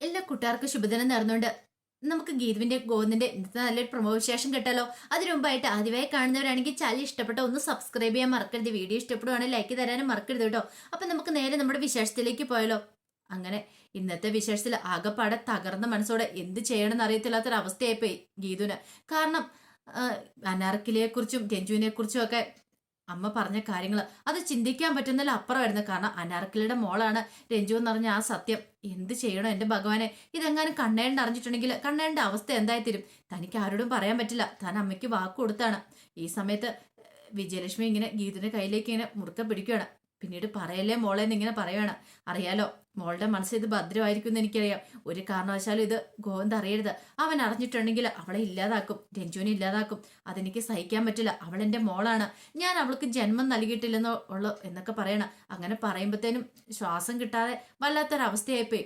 എല്ലാ കൂട്ടുകാർക്കും ശുഭദിനം നേർന്നുകൊണ്ട് നമുക്ക് ഗീതുവിന്റെ ഗോവിന്ദിന്റെ നല്ലൊരു പ്രൊമോ വിശേഷം കേട്ടാലോ? അതിനു മുമ്പായിട്ട് ആദ്യമായി കാണുന്നവരാണെങ്കിൽ ചാനൽ ഇഷ്ടപ്പെട്ട ഒന്ന് സബ്സ്ക്രൈബ് ചെയ്യാൻ മറക്കരുത്. വീഡിയോ ഇഷ്ടപ്പെടുവാണെങ്കിൽ ലൈക്ക് തരാനും മറക്കരുത് കേട്ടോ. അപ്പൊ നമുക്ക് നേരെ നമ്മുടെ വിശേഷത്തിലേക്ക് പോയാലോ? അങ്ങനെ ഇന്നത്തെ വിശേഷത്തിൽ ആകെപ്പാടെ തകർന്ന മനസ്സോടെ എന്ത് ചെയ്യണമെന്ന് അറിയത്തില്ലാത്തൊരവസ്ഥയായിപ്പോയി ഗീതുവിന്. കാരണം അനാർക്കിലിയെ കുറിച്ചും രഞ്ജുവിനെ കുറിച്ചും ഒക്കെ അമ്മ പറഞ്ഞ കാര്യങ്ങൾ അത് ചിന്തിക്കാൻ പറ്റുന്നതിൽ അപ്പുറമായിരുന്നു കാരണം അനാർക്കിലിയുടെ മോളാണ് രഞ്ജു എന്ന് പറഞ്ഞ ആ സത്യം. എന്ത് ചെയ്യണോ എന്റെ ഭഗവാനെ? ഇതെങ്ങാനും കണ്ണേണ്ട അറിഞ്ഞിട്ടുണ്ടെങ്കിൽ കണ്ണേണ്ട അവസ്ഥ എന്തായിത്തീരും തനിക്ക് ആരോടും പറയാൻ പറ്റില്ല. താൻ അമ്മയ്ക്ക് വാക്ക് കൊടുത്താണ്. ഈ സമയത്ത് വിജയലക്ഷ്മി ഇങ്ങനെ ഗീതിന്റെ കയ്യിലേക്ക് ഇങ്ങനെ മുറുക്ക പിടിക്കുകയാണ്. പിന്നീട് പറയല്ലേ മോളെ എന്നിങ്ങനെ പറയുകയാണ് അറിയാലോ മോളുടെ മനസ്സ് ഇത് ഭദ്രമായിരിക്കും എന്ന് എനിക്കറിയാം. ഒരു കാരണവശാലും ഇത് ഗോവിന്ദ് അറിയരുത്. അവൻ അറിഞ്ഞിട്ടുണ്ടെങ്കിൽ അവളെ ഇല്ലാതാക്കും. രഞ്ജുവിനെ ഇല്ലാതാക്കും. അതെനിക്ക് സഹിക്കാൻ പറ്റില്ല. അവൾ എന്റെ മോളാണ്. ഞാൻ അവൾക്ക് ജന്മം നൽകിയിട്ടില്ലെന്നോ ഉള്ളു എന്നൊക്കെ പറയണം. അങ്ങനെ പറയുമ്പോഴത്തേനും ശ്വാസം കിട്ടാതെ വല്ലാത്തൊരവസ്ഥയായിപ്പോയി.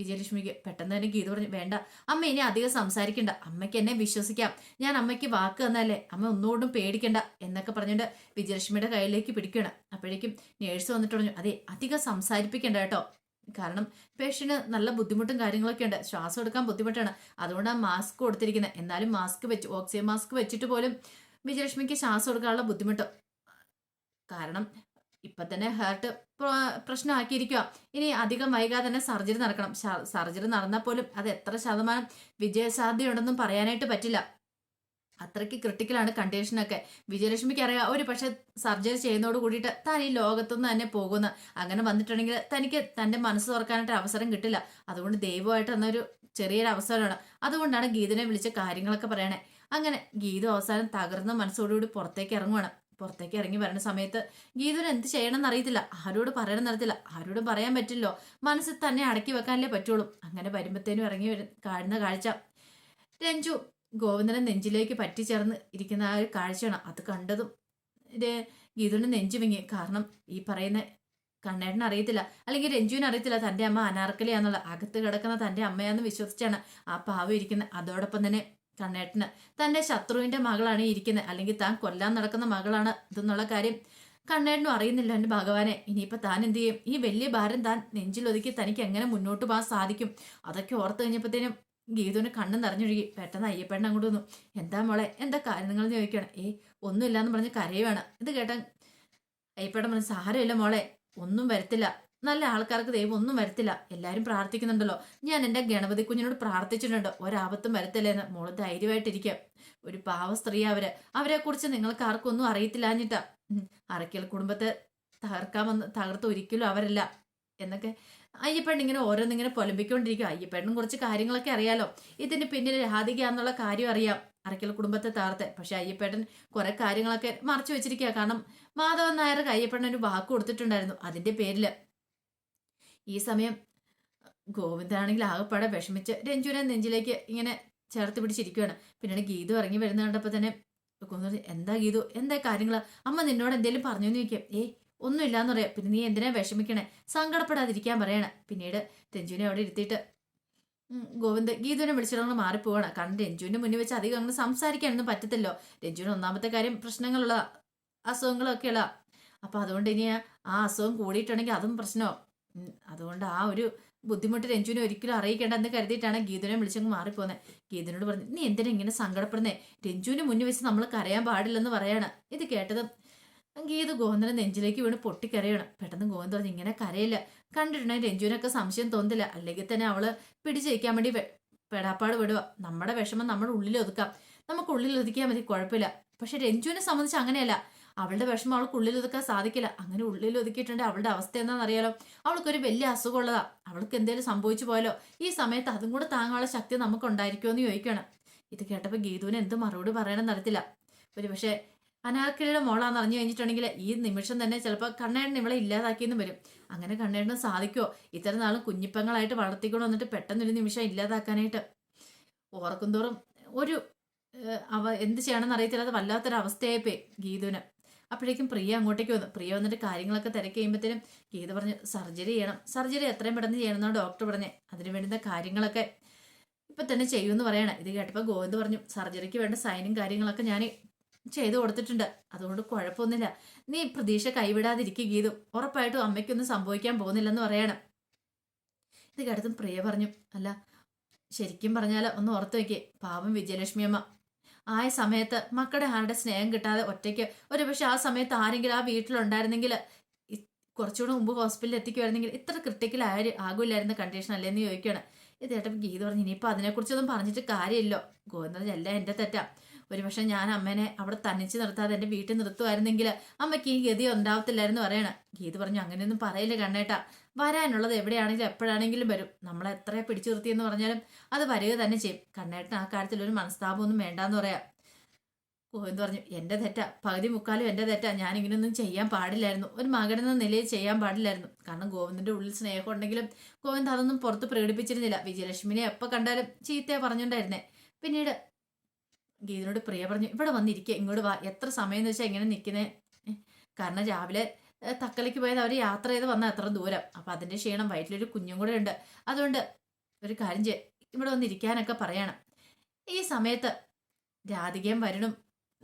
വിജയലക്ഷ്മിക്ക് പെട്ടെന്ന് തന്നെ ഗീത പറഞ്ഞു വേണ്ട അമ്മ ഇനി അധികം സംസാരിക്കണ്ട. അമ്മയ്ക്ക് എന്നെ വിശ്വസിക്കാം. ഞാൻ അമ്മയ്ക്ക് വാക്ക് തന്നല്ലേ അമ്മ ഒന്നുകൊണ്ടും പേടിക്കണ്ട എന്നൊക്കെ പറഞ്ഞുകൊണ്ട് വിജയലക്ഷ്മിയുടെ കയ്യിലേക്ക് പിടിക്കണം അപ്പോഴേക്കും നേഴ്സ് വന്നിട്ട് പറഞ്ഞു അതെ അധികം സംസാരിപ്പിക്കണ്ട കേട്ടോ. കാരണം പേഷ്യന് നല്ല ബുദ്ധിമുട്ടും കാര്യങ്ങളൊക്കെ ഉണ്ട്. ശ്വാസം എടുക്കാൻ ബുദ്ധിമുട്ടാണ്. അതുകൊണ്ടാണ് മാസ്ക് കൊടുത്തിരിക്കുന്നത് എന്നാലും മാസ്ക് വെച്ച് ഓക്സിജൻ മാസ്ക് വെച്ചിട്ട് പോലും വിജയലക്ഷ്മിക്ക് ശ്വാസം എടുക്കാനുള്ള ബുദ്ധിമുട്ട്. കാരണം ഇപ്പൊ തന്നെ ഹേർട്ട് പ്രശ്നമാക്കിയിരിക്കുക ഇനി അധികം വൈകാതെ തന്നെ സർജറി നടക്കണം. സർജറി നടന്നാൽ പോലും അത് എത്ര ശതമാനം വിജയസാധ്യതയുണ്ടെന്നും പറയാനായിട്ട് പറ്റില്ല. അത്രയ്ക്ക് ക്രിട്ടിക്കലാണ് കണ്ടീഷനൊക്കെ വിജയലക്ഷ്മിക്ക് അറിയാം ഒരു പക്ഷെ സർജറി ചെയ്യുന്നതോട് കൂടിയിട്ട് താൻ ഈ ലോകത്തുനിന്ന് തന്നെ പോകുന്ന. അങ്ങനെ വന്നിട്ടുണ്ടെങ്കിൽ തനിക്ക് തന്റെ മനസ്സ് തുറക്കാനായിട്ട് അവസരം കിട്ടില്ല. അതുകൊണ്ട് ദൈവമായിട്ട് എന്നൊരു ചെറിയൊരു അവസരമാണ്. അതുകൊണ്ടാണ് ഗീതനെ വിളിച്ച കാര്യങ്ങളൊക്കെ പറയണേ. അങ്ങനെ ഗീത അവസാനം തകർന്ന മനസ്സോടുകൂടി പുറത്തേക്ക് ഇറങ്ങുവാണ്. പുറത്തേക്ക് ഇറങ്ങി വരുന്ന സമയത്ത് ഗീതുവിന് എന്ത് ചെയ്യണമെന്ന് അറിയത്തില്ല. ആരോട് പറയണമെന്ന് അറിയത്തില്ല. ആരോടും പറയാൻ പറ്റില്ലോ. മനസ്സിൽ തന്നെ അടക്കി വെക്കാനല്ലേ പറ്റുള്ളൂ. അങ്ങനെ വരുമ്പത്തേനും ഇറങ്ങി കാണുന്ന കാഴ്ച. രഞ്ജു ഗോവിന്ദനെ നെഞ്ചിലേക്ക് പറ്റിച്ചേർന്ന് ഇരിക്കുന്ന ആ ഒരു കാഴ്ചയാണ് അത് കണ്ടതും. ഗീതുവിന് നെഞ്ചു വിങ്ങി. കാരണം ഈ പറയുന്ന കണ്ണേട്ടന് അറിയത്തില്ല. അല്ലെങ്കിൽ രഞ്ജുവിന് അറിയത്തില്ല. തന്റെ അമ്മ അനാർക്കലിയാന്നുള്ള അകത്ത് കിടക്കുന്ന തന്റെ അമ്മയാന്ന് വിശ്വസിച്ചാണ് ആ പാവം ഇരിക്കുന്നത്. അതോടൊപ്പം തന്നെ കണ്ണേട്ടന്. തന്റെ ശത്രുവിന്റെ മകളാണ് ഇരിക്കുന്നത് അല്ലെങ്കിൽ താൻ കൊല്ലാൻ നടക്കുന്ന മകളാണ് ഇതെന്നുള്ള കാര്യം കണ്ണേട്ടനും അറിയുന്നില്ല എന്റെ ഭഗവാനെ. ഇനിയിപ്പോൾ താൻ എന്ത് ചെയ്യും? ഈ വലിയ ഭാരം താൻ നെഞ്ചിലൊതുക്കി തനിക്ക് എങ്ങനെ മുന്നോട്ട് പോകാൻ സാധിക്കും? അതൊക്കെ ഓർത്ത് കഴിഞ്ഞപ്പോഴത്തേനും ഗീതുവിന് കണ്ണും നിറഞ്ഞൊഴുകി. പെട്ടെന്ന് അയ്യപ്പേണ്ണ അങ്ങോട്ട് വന്നു. എന്താ മോളെ? എന്താ കാര്യം നിങ്ങൾ ചോദിക്കണം ഏ ഒന്നുമില്ലാന്ന് പറഞ്ഞ് കരയുവാണ്. ഇത് കേട്ട അയ്യപ്പേട്ടൻ പറഞ്ഞു സാരമില്ല മോളെ. ഒന്നും വരത്തില്ല. നല്ല ആൾക്കാർക്ക് ദൈവം ഒന്നും വരത്തില്ല. എല്ലാവരും പ്രാർത്ഥിക്കുന്നുണ്ടല്ലോ. ഞാൻ എന്റെ ഗണപതി കുഞ്ഞിനോട് പ്രാർത്ഥിച്ചിട്ടുണ്ട്. ഒരാപത്തും വരത്തില്ല എന്ന് മോൾ ധൈര്യമായിട്ടിരിക്കാം. ഒരു പാവ സ്ത്രീ അവർ. അവരെക്കുറിച്ച് നിങ്ങൾക്ക് ആർക്കും ഒന്നും അറിയത്തില്ലാഞ്ഞിട്ടാ അറയ്ക്കൽ കുടുംബത്തെ തകർക്കാമെന്ന് തകർത്ത് ഒരിക്കലും അവരല്ല. എന്നൊക്കെ അയ്യപ്പൻ ഇങ്ങനെ ഓരോന്നിങ്ങനെ പൊലമ്പിക്കൊണ്ടിരിക്കും അയ്യപ്പണ്ണും കുറച്ച് കാര്യങ്ങളൊക്കെ അറിയാലോ. ഇതിന് പിന്നിൽ രാധിക എന്നുള്ള കാര്യം അറിയാം. അറയ്ക്കൽ കുടുംബത്തെ താർത്തെ പക്ഷെ അയ്യപ്പേട്ടൻ കുറെ കാര്യങ്ങളൊക്കെ മറച്ചു വെച്ചിരിക്കുക കാരണം മാധവൻ നായർക്ക് അയ്യപ്പേട്ടൻ ഒരു വാക്ക് കൊടുത്തിട്ടുണ്ടായിരുന്നു. അതിന്റെ പേരിൽ. ഈ സമയം ഗോവിന്ദനാണെങ്കിൽ ആകെപ്പാടെ വിഷമിച്ച് രഞ്ജുവിനെ നെഞ്ചിലേക്ക് ഇങ്ങനെ ചേർത്ത് പിടിച്ചിരിക്കുകയാണ് പിന്നീട് ഗീതു ഇറങ്ങി വരുന്ന കണ്ടപ്പോൾ തന്നെ എന്താ ഗീതു? എന്താ കാര്യങ്ങൾ അമ്മ നിന്നോട് എന്തെങ്കിലും പറഞ്ഞു എന്ന് ചോദിക്കാം. ഏ ഒന്നുമില്ലാന്ന് പറയാം. പിന്നെ നീ എന്തിനാ വിഷമിക്കണേ? സങ്കടപ്പെടാതിരിക്കാൻ പറയണേ. പിന്നീട് രഞ്ജുവിനെ അവിടെ ഇരുത്തിയിട്ട് ഗോവിന്ദ് ഗീതുവിനെ വിളിച്ചിടങ്ങൾ മാറിപ്പോവാണ്. കാരണം രഞ്ജുവിന്റെ മുന്നിൽ വെച്ച് അധികം അങ്ങനെ സംസാരിക്കാനൊന്നും പറ്റത്തില്ലോ രഞ്ജുവിന് ഒന്നാമത്തെ കാര്യം പ്രശ്നങ്ങളുള്ള അസുഖങ്ങളൊക്കെയുള്ള അപ്പൊ അതുകൊണ്ട് ഇനി ആ അസുഖം കൂടിയിട്ടുണ്ടെങ്കിൽ അതും പ്രശ്നമോ അതുകൊണ്ട് ആ ഒരു ബുദ്ധിമുട്ട് രഞ്ജുവിനെ ഒരിക്കലും അറിയിക്കേണ്ടെന്ന് കരുതിയിട്ടാണ് ഗീതനെ വിളിച്ചങ്ങ് മാറിപ്പോന്നെ. ഗീതനോട് പറഞ്ഞു നീ എന്തിനാ ഇങ്ങനെ സങ്കടപ്പെടുന്നേ? രഞ്ജുവിന് മുന്നിൽ വെച്ച് നമ്മൾ കരയാൻ പാടില്ലെന്ന് പറയാണ്. ഇത് കേട്ടതും ഗീത് ഗോവിന്ദനെ നെഞ്ചിലേക്ക് വീണ് പൊട്ടിക്കരയണം. പെട്ടെന്ന് ഗോവിന്ദ പറഞ്ഞു ഇങ്ങനെ കരയില്ല. കണ്ടിട്ടുണ്ടെങ്കിൽ രഞ്ജുവിനൊക്കെ സംശയം തോന്നില്ല. അല്ലെങ്കിൽ തന്നെ അവൾ പിടിച്ചയക്കാൻ വേണ്ടി പെടാപ്പാട് വിടുക നമ്മുടെ വിഷമം നമ്മുടെ ഉള്ളിൽ ഒതുക്കാം. നമുക്ക് ഉള്ളിൽ ഒതുക്കിയാൽ മതി കുഴപ്പമില്ല. പക്ഷെ രഞ്ജുവിനെ സംബന്ധിച്ച് അങ്ങനെയല്ല. അവളുടെ വിഷമം അവൾക്ക് ഉള്ളിൽ ഒതുക്കാൻ സാധിക്കില്ല. അങ്ങനെ ഉള്ളിൽ ഒതുക്കിയിട്ടുണ്ടെങ്കിൽ അവളുടെ അവസ്ഥ എന്താണെന്നറിയാലോ? അവൾക്കൊരു വലിയ അസുഖമുള്ളതാ. അവൾക്ക് എന്തെങ്കിലും സംഭവിച്ചു പോയാലോ? ഈ സമയത്ത് അതും കൂടെ താങ്ങാനുള്ള ശക്തി നമുക്ക് ഉണ്ടായിരിക്കുമോ എന്ന് ചോദിക്കണം ഇത് കേട്ടപ്പോൾ ഗീതുവിന് എന്ത് മറുപടി പറയണമെന്ന് അറിയത്തില്ല. ഒരു പക്ഷേ അനാർക്കലിയുടെ മോളാന്ന് അറിഞ്ഞു കഴിഞ്ഞിട്ടുണ്ടെങ്കിൽ ഈ നിമിഷം തന്നെ ചിലപ്പോൾ കണ്ണേടൻ ഇവളെ ഇല്ലാതാക്കിയെന്നും വരും. അങ്ങനെ കണ്ണേടനും സാധിക്കുമോ ഇത്ര നാളും കുഞ്ഞിപ്പങ്ങളായിട്ട് വളർത്തിക്കൊണ്ട് വന്നിട്ട് പെട്ടെന്നൊരു നിമിഷം ഇല്ലാതാക്കാനായിട്ട്. ഓർക്കുന്തോറും ഒരു അവ എന്ത് ചെയ്യണമെന്ന് അറിയത്തില്ലാതെ വല്ലാത്തൊരു അവസ്ഥയായിപ്പോയി ഗീതുവിന്. അപ്പോഴേക്കും പ്രിയ അങ്ങോട്ടേക്ക് വന്നു. പ്രിയ വന്നിട്ട് കാര്യങ്ങളൊക്കെ തിരക്ക് കഴിയുമ്പോഴത്തേനും ഗീത പറഞ്ഞു സർജറി ചെയ്യണം. സർജറി എത്രയും പെട്ടെന്ന് ചെയ്യണമെന്നാണ് ഡോക്ടർ പറഞ്ഞത് അതിന് വേണ്ടുന്ന കാര്യങ്ങളൊക്കെ ഇപ്പൊ തന്നെ ചെയ്യുമെന്ന് പറയണം. ഇത് കേട്ടപ്പോൾ ഗോവിന്ദ് പറഞ്ഞു സർജറിക്ക് വേണ്ട സൈനും കാര്യങ്ങളൊക്കെ ഞാൻ ചെയ്തു കൊടുത്തിട്ടുണ്ട്. അതുകൊണ്ട് കുഴപ്പമൊന്നുമില്ല. നീ പ്രതീക്ഷ കൈവിടാതിരിക്കുക ഗീതു. ഉറപ്പായിട്ടും അമ്മയ്ക്കൊന്നും സംഭവിക്കാൻ പോകുന്നില്ലെന്ന് പറയണം. ഇത് കേട്ടതും പ്രിയ പറഞ്ഞു അല്ല ശരിക്കും പറഞ്ഞാൽ ഒന്ന് ഓർത്ത് വയ്ക്കേ പാവം വിജയലക്ഷ്മി അമ്മ. ആയ സമയത്ത് മക്കളുടെ ആരുടെ സ്നേഹം കിട്ടാതെ ഒറ്റയ്ക്ക്. ഒരു പക്ഷെ ആ സമയത്ത് ആരെങ്കിലും ആ വീട്ടിലുണ്ടായിരുന്നെങ്കിൽ കുറച്ചുകൂടെ മുമ്പ് ഹോസ്പിറ്റലിൽ എത്തിക്കുമായിരുന്നെങ്കിൽ ഇത്ര ക്രിട്ടിക്കൽ ആയ ആകില്ലായിരുന്ന കണ്ടീഷൻ അല്ലേന്ന് ചോദിക്കുകയാണ്. ഇത് ചേട്ടൻ ഗീത പറഞ്ഞു ഇനിയിപ്പോൾ അതിനെക്കുറിച്ചൊന്നും പറഞ്ഞിട്ട് കാര്യമില്ലോ. ഗോവിന്ദൻ എല്ലാം എന്റെ തെറ്റാ. ഒരു പക്ഷെ ഞാൻ അമ്മേനെ അവിടെ തനിച്ച് നിർത്താതെ എന്റെ വീട്ടിൽ നിർത്തുമായിരുന്നെങ്കിൽ അമ്മയ്ക്ക് ഈ ഗതി ഉണ്ടാവത്തില്ലായിരുന്നു പറയണം. ഗീത പറഞ്ഞു അങ്ങനെയൊന്നും പറയില്ല കണ്ണേട്ടാ. വരാനുള്ളത് എവിടെയാണെങ്കിലും എപ്പോഴാണെങ്കിലും വരും. നമ്മളെ എത്ര പിടിച്ചു നിർത്തിയെന്ന് പറഞ്ഞാലും അത് വരിക തന്നെ ചെയ്യും. കണ്ണേട്ടൻ ആ കാര്യത്തിൽ ഒരു മനസ്താപമൊന്നും വേണ്ടാന്ന് പറയാം. എന്ന് പറഞ്ഞു? എന്റെ തെറ്റാ. പകുതി മുക്കാലും എന്റെ തെറ്റാ. ഞാൻ ഇങ്ങനെയൊന്നും ചെയ്യാൻ പാടില്ലായിരുന്നു. ഒരു മകനെന്ന നിലയിൽ ചെയ്യാൻ പാടില്ലായിരുന്നു. കാരണം ഗോവിന്ദന്റെ ഉള്ളിൽ സ്നേഹം ഉണ്ടെങ്കിലും ഗോവിന്ദ് അതൊന്നും പുറത്ത് പ്രകടിപ്പിച്ചിരുന്നില്ല. വിജയലക്ഷ്മിനെ എപ്പോൾ കണ്ടാലും ചീത്തയെ പറഞ്ഞുകൊണ്ടായിരുന്നേ പിന്നീട് ഗീതനോട് പ്രിയ പറഞ്ഞു ഇവിടെ വന്നിരിക്കുക ഇങ്ങോട്ട് വാ. എത്ര സമയം എന്ന് വെച്ചാൽ ഇങ്ങനെ നിൽക്കുന്നേ കാരണം രാവിലെ തക്കലേക്ക് പോയത് അവർ യാത്ര ചെയ്ത് വന്ന അത്ര ദൂരം. അപ്പം അതിന്റെ ക്ഷീണം വയറ്റിലൊരു കുഞ്ഞും കൂടെ ഉണ്ട്. അതുകൊണ്ട് ഒരു കാര്യം ചെയ്യ ഇവിടെ വന്നിരിക്കാനൊക്കെ പറയണം. ഈ സമയത്ത് രാധികയും വരുണും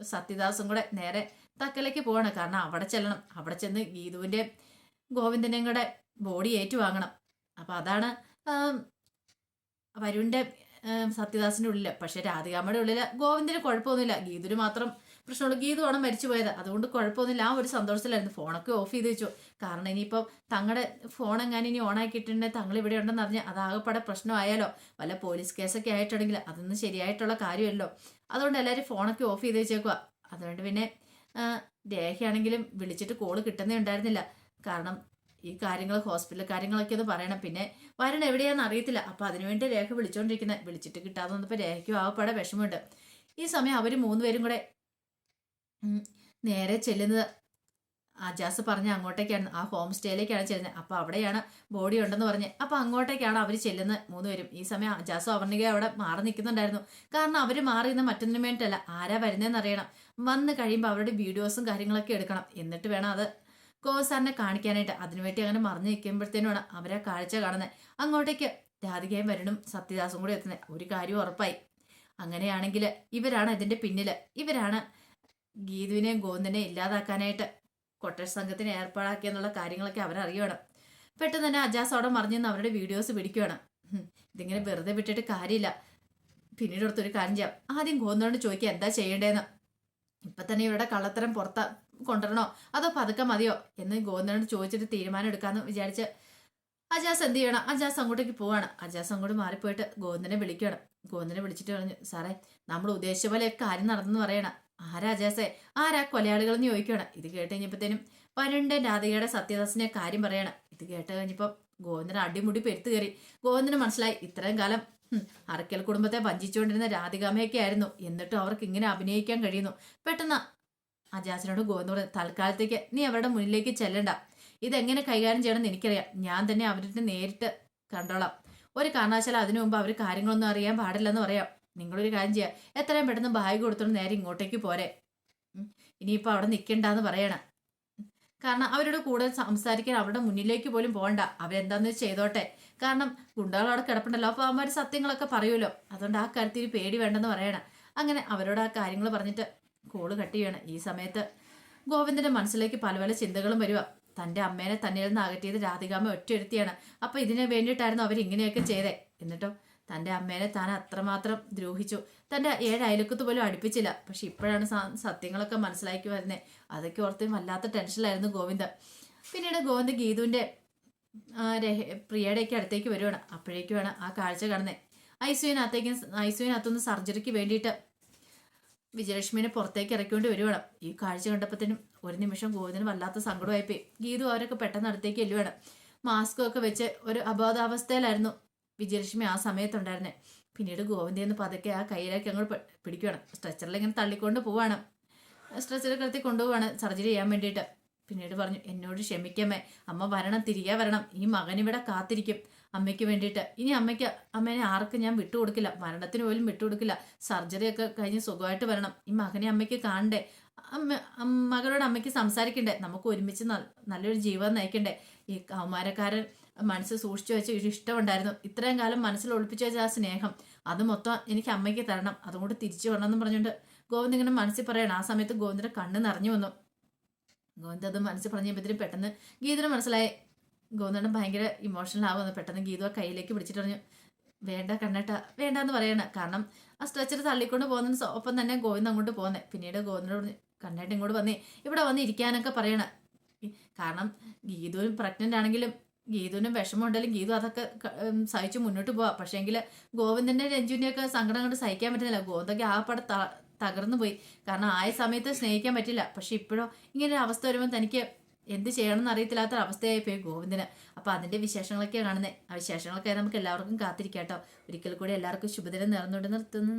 സത്യദാസും കൂടെ നേരെ തക്കലേക്ക് പോകണം കാരണം അവിടെ ചെല്ലണം. അവിടെ ചെന്ന് ഗീതുവിന്റെ ഗോവിന്ദനെയും കൂടെ ബോഡി ഏറ്റുവാങ്ങണം അപ്പം അതാണ് വരുവിന്റെ സത്യദാസിന്റെ ഉള്ളിൽ പക്ഷെ രാധികാമ്മയുടെ ഉള്ളിൽ ഗോവിന്ദന് കുഴപ്പമൊന്നുമില്ല. ഗീതുവിന് മാത്രം പ്രശ്നമുള്ളൂ ഗീതുവാണ് മരിച്ചു പോയത് അതുകൊണ്ട് കുഴപ്പമൊന്നുമില്ല. ആ ഒരു സന്തോഷത്തിലായിരുന്നു. ഫോണൊക്കെ ഓഫ് ചെയ്ത് വെച്ചു. കാരണം ഇനിയിപ്പം തങ്ങളുടെ ഫോൺ എങ്ങാനും ഇനി ഓണാക്കിയിട്ടുണ്ടെങ്കിൽ തങ്ങൾ ഇവിടെ ഉണ്ടെന്ന് അറിഞ്ഞ് അതാകപ്പെടെ പ്രശ്നമായാലോ? വല്ല പോലീസ് കേസൊക്കെ ആയിട്ടുണ്ടെങ്കിൽ അതൊന്നും ശരിയായിട്ടുള്ള കാര്യമല്ലോ? അതുകൊണ്ട് എല്ലാവരും ഫോണൊക്കെ ഓഫ് ചെയ്ത് വെച്ചേക്കുക അതുകൊണ്ട് പിന്നെ രേഖയാണെങ്കിലും വിളിച്ചിട്ട് കോൾ കിട്ടുന്നേ ഉണ്ടായിരുന്നില്ല. കാരണം ഈ കാര്യങ്ങൾ ഹോസ്പിറ്റൽ കാര്യങ്ങളൊക്കെ ഒന്ന് പറയണം. പിന്നെ വരണം എവിടെയാണെന്ന് അറിയത്തില്ല. അപ്പോൾ അതിനുവേണ്ടി രേഖ വിളിച്ചുകൊണ്ടിരിക്കുന്നത് വിളിച്ചിട്ട് കിട്ടാതെ വന്നപ്പോൾ രേഖയ്ക്കും ആവപ്പാടെ വിഷമമുണ്ട്. ഈ സമയം അവർ മൂന്നുപേരും കൂടെ നേരെ ചെല്ലുന്നത്. അജാസ് പറഞ്ഞ അങ്ങോട്ടേക്കാണ്. ആ ഹോം സ്റ്റേയിലേക്കാണ് ചെല്ലുന്നത്. അപ്പോൾ അവിടെയാണ് ബോഡി ഉണ്ടെന്ന് പറഞ്ഞ്. അപ്പോൾ അങ്ങോട്ടേക്കാണ് അവർ ചെല്ലുന്നത് മൂന്നുപേരും. ഈ സമയം അജാസും അവർണിക അവിടെ മാറി നിൽക്കുന്നുണ്ടായിരുന്നു. കാരണം അവർ മാറി നിന്ന് മറ്റൊന്നിനു വേണ്ടിയിട്ടല്ല. ആരാ വരുന്നതെന്ന് അറിയണം. വന്ന് കഴിയുമ്പോൾ അവരുടെ വീഡിയോസും കാര്യങ്ങളൊക്കെ എടുക്കണം. എന്നിട്ട് വേണം അത് കോസാറിനെ സാറിനെ കാണിക്കാനായിട്ട്. അതിനുവേണ്ടി അങ്ങനെ മറിഞ്ഞു നിൽക്കുമ്പോഴത്തേനുമാണ് അവരെ കാഴ്ച കാണുന്നത്. അങ്ങോട്ടേക്ക് രാധികയും വരണം സത്യദാസും കൂടി എത്തുന്നത്. ഒരു കാര്യം ഉറപ്പായി. അങ്ങനെയാണെങ്കിൽ ഇവരാണ് ഇതിന്റെ പിന്നിൽ ഇവരാണ് ഗീതുവിനെയും ഗോവിന്ദനെയും ഇല്ലാതാക്കാനായിട്ട് കൊട്ടേഷ് സംഘത്തിന് ഏർപ്പാടാക്കിയെന്നുള്ള കാര്യങ്ങളൊക്കെ അവരറിയണം. പെട്ടെന്ന് തന്നെ അജാസ് അവിടെ മറിഞ്ഞെന്ന് അവരുടെ വീഡിയോസ് പിടിക്കുകയാണ് ഇതിങ്ങനെ വെറുതെ വിട്ടിട്ട് കാര്യമില്ല. പിന്നീട് അടുത്തൊരു കാര്യം ചെയ്യാം. ആദ്യം ഗോവിന്ദനോട് ചോദിക്കുക എന്താ ചെയ്യേണ്ടതെന്ന് ഇപ്പൊ തന്നെ ഇവരുടെ കള്ളത്തരം പുറത്ത കൊണ്ടുവരണോ? അതോ പതുക്കെ മതിയോ? എന്ന് ഗോവിന്ദനോട് ചോദിച്ചിട്ട് തീരുമാനം എടുക്കാന്ന് വിചാരിച്ച് അജാസ് എന്ത് ചെയ്യണം? അജാസ് അങ്ങോട്ടേക്ക് പോവാണ്. അജാസ് അങ്ങോട്ട് മാറിപ്പോയിട്ട് ഗോവിന്ദനെ വിളിക്കണം ഗോവിന്ദനെ വിളിച്ചിട്ട് പറഞ്ഞു സാറേ നമ്മൾ ഉദ്ദേശിച്ച പോലെ കാര്യം നടന്നെന്ന് പറയണം. ആരാ ജേസേ? ആരാ കൊലയാളികൾ എന്ന് ചോദിക്കണം ഇത് കേട്ട് കഴിഞ്ഞപ്പോഴത്തേനും പരണ്ട രാധികയുടെ സത്യദാസിനെ കാര്യം പറയണം. ഇത് കേട്ട് കഴിഞ്ഞപ്പോൾ ഗോവിന്ദന അടിമുടി പെരുത്ത് കയറി. ഗോവിന്ദന് മനസ്സിലായി ഇത്രയും കാലം അറക്കൽ കുടുംബത്തെ വഞ്ചിച്ചുകൊണ്ടിരുന്ന രാധികാമയൊക്കെ ആയിരുന്നു. എന്നിട്ടും അവർക്ക് ഇങ്ങനെ അഭിനയിക്കാൻ കഴിയുന്നു. പെട്ടെന്ന് അജാസിനോട് ഗോവിന്ദ പറഞ്ഞു തൽക്കാലത്തേക്ക് നീ അവരുടെ മുന്നിലേക്ക് ചെല്ലണ്ട. ഇതെങ്ങനെ കൈകാര്യം ചെയ്യണമെന്ന് എനിക്കറിയാം. ഞാൻ തന്നെ അവരുടെ നേരിട്ട് കണ്ടോളാം. ഒരു കാരണവശാലും അതിനു മുമ്പ് അവർ കാര്യങ്ങളൊന്നും അറിയാൻ പാടില്ലെന്ന് പറയാം. നിങ്ങളൊരു കാര്യം ചെയ്യുക എത്രയും പെട്ടെന്ന് ബാഗ് കൊടുത്തോണ്ട് നേരെ ഇങ്ങോട്ടേക്ക് പോരെ. ഇനിയിപ്പോൾ അവിടെ നിൽക്കണ്ടെന്ന് പറയണം. കാരണം അവരോട് കൂടെ സംസാരിക്കാൻ അവരുടെ മുന്നിലേക്ക് പോലും പോകണ്ട. അവരെന്താന്ന് ചെയ്തോട്ടെ. കാരണം ഗുണ്ടകൾ അവിടെ കിടപ്പുണ്ടല്ലോ. അപ്പോൾ അവന്മാർ സത്യങ്ങളൊക്കെ പറയുമല്ലോ. അതുകൊണ്ട് ആ കാര്യത്തിൽ പേടി വേണ്ടെന്ന് പറയണം. അങ്ങനെ അവരോട് ആ കാര്യങ്ങൾ പറഞ്ഞിട്ട് കോൾ കട്ട് ചെയ്യണം. ഈ സമയത്ത് ഗോവിന്ദന്റെ മനസ്സിലേക്ക് പല പല ചിന്തകളും വരിക തന്റെ അമ്മേനെ തന്നിൽ നിന്ന് അകറ്റിയത് രാധികാമ്മ ഒറ്റയെടുത്തിയാണ് അപ്പോൾ ഇതിനു വേണ്ടിയിട്ടായിരുന്നു അവർ ഇങ്ങനെയൊക്കെ ചെയ്തേ. എന്നിട്ടോ തന്റെ അമ്മേനെ താൻ അത്രമാത്രം ദ്രോഹിച്ചു. തന്റെ ഏഴ് അയലക്കത്ത് പോലും അടുപ്പിച്ചില്ല. പക്ഷെ ഇപ്പോഴാണ് സത്യങ്ങളൊക്കെ മനസ്സിലാക്കി വരുന്നത് അതൊക്കെ ഓർത്ത് വല്ലാത്ത ടെൻഷനിലായിരുന്നു ഗോവിന്ദ പിന്നീട് ഗോവിന്ദ് ഗീതുവിന്റെ പ്രിയയുടെയൊക്കെ അടുത്തേക്ക് വരുവാണ്. അപ്പോഴേക്കുമാണ് ആ കാഴ്ച കാണുന്നത് ഐസുവിനകത്തേക്ക് ഐസുവിനകത്തുനിന്ന് സർജറിക്ക് വേണ്ടിയിട്ട് വിജയലക്ഷ്മിനെ പുറത്തേക്ക് ഇറക്കിക്കൊണ്ട് വരുവാണ്. ഈ കാഴ്ച കണ്ടപ്പോഴത്തേനും ഒരു നിമിഷം ഗോവിന്ദന് വല്ലാത്ത സങ്കടമായിപ്പോയി. ഗീതു അവരൊക്കെ പെട്ടെന്ന് അടുത്തേക്ക് എല്ലുവാണ് മാസ്കും ഒക്കെ വെച്ച് ഒരു അബോധാവസ്ഥയിലായിരുന്നു. വിജയലക്ഷ്മി ആ സമയത്തുണ്ടായിരുന്നേ. പിന്നീട് ഗോവിന്ദയെന്ന് പതുക്കെ ആ കയ്യിലേക്ക് അങ്ങോട്ട് പിടിക്കുവാണ്. സ്ട്രെച്ചറിൽ ഇങ്ങനെ തള്ളിക്കൊണ്ട് പോവാണ്. സ്ട്രെച്ചറിൽ കിടത്തി കൊണ്ടുപോവാണ് സർജറി ചെയ്യാൻ വേണ്ടിയിട്ട്. പിന്നീട് പറഞ്ഞു എന്നോട് ക്ഷമിക്കമ്മേ. അമ്മ വരണം തിരികെ വരണം. ഈ മകൻ ഇവിടെ കാത്തിരിക്കും അമ്മയ്ക്ക് വേണ്ടിയിട്ട്. ഇനി അമ്മയ്ക്ക് അമ്മേനെ ആർക്കും ഞാൻ വിട്ടുകൊടുക്കില്ല മരണത്തിന് പോലും വിട്ടുകൊടുക്കില്ല സർജറി ഒക്കെ കഴിഞ്ഞ് സുഖമായിട്ട് വരണം. ഈ മകനെ അമ്മയ്ക്ക് കാണണ്ടേ? അമ്മ മകളോട് അമ്മയ്ക്ക് സംസാരിക്കണ്ടേ? നമുക്ക് ഒരുമിച്ച് നല്ലൊരു ജീവിതം നയിക്കണ്ടേ? ഈ കൗമാരക്കാരൻ മനസ്സ് സൂക്ഷിച്ചു വെച്ച ഒരു ഇഷ്ടമുണ്ടായിരുന്നു. ഇത്രയും കാലം മനസ്സിൽ ഒളിപ്പിച്ചു വെച്ച ആ സ്നേഹം അത് മൊത്തം എനിക്ക് അമ്മയ്ക്ക് തരണം. അതുകൊണ്ട് തിരിച്ചു വരണം എന്ന് പറഞ്ഞുകൊണ്ട് ഗോവിന്ദ് ഇങ്ങനെ മനസ്സിൽ പറയണം. ആ സമയത്ത് ഗോവിന്ദിന്റെ കണ്ണ് നിറഞ്ഞു വന്നു. ഗോവിന്ദ് അത് മനസ്സിൽ പറഞ്ഞപ്പോഴത്തേനും പെട്ടെന്ന് ഗീതന് മനസ്സിലായി. ഗോവിന്ദൻ ഭയങ്കര ഇമോഷണൽ ആവുന്നു. പെട്ടെന്ന് ഗീതു കയ്യിലേക്ക് പിടിച്ചിട്ട് പറഞ്ഞു വേണ്ട കണ്ണേട്ട വേണ്ടെന്ന് പറയണ. കാരണം ആ സ്ട്രെച്ചർ തള്ളിക്കൊണ്ട് പോകുന്ന ഒപ്പം തന്നെ ഗോവിന്ദ് അങ്ങോട്ട് പോകുന്നേ പിന്നീട് ഗോവിന്ദനോട് പറഞ്ഞു കണ്ണേട്ടൻ ഇങ്ങോട്ട് വന്നേ. ഇവിടെ വന്ന് ഇരിക്കാനൊക്കെ പറയണ. കാരണം ഗീതുവിനും പ്രഗ്നന്റ് ആണെങ്കിലും ഗീതുവിനും വിഷമമുണ്ടെങ്കിലും ഗീതു അതൊക്കെ സഹിച്ചു മുന്നോട്ട് പോവാം. പക്ഷേങ്കിൽ ഗോവിന്ദന്റെ രഞ്ജുവിന്റെ ഒക്കെ സങ്കടം കൊണ്ട് സഹിക്കാൻ പറ്റുന്നില്ല. ഗോവിന്ദൊക്കെ ആ പടം തകർന്നു പോയി. കാരണം ആയ സമയത്ത് സ്നേഹിക്കാൻ പറ്റില്ല. പക്ഷെ ഇപ്പോഴോ ഇങ്ങനെ ഒരു അവസ്ഥ വരുമ്പോൾ തനിക്ക് എന്ത് ചെയ്യണമെന്ന് അറിയത്തില്ലാത്ത അവസ്ഥയായി പോയി ഗോവിന്ദന്. അപ്പൊ അതിന്റെ വിശേഷങ്ങളൊക്കെയാണ് കാണുന്നത് ആ വിശേഷങ്ങളൊക്കെ നമുക്ക് എല്ലാവർക്കും കാത്തിരിക്കാം കേട്ടോ ഒരിക്കൽ കൂടി എല്ലാവർക്കും ശുഭദിനം നേർന്നുകൊണ്ട് നിർത്തുന്നു.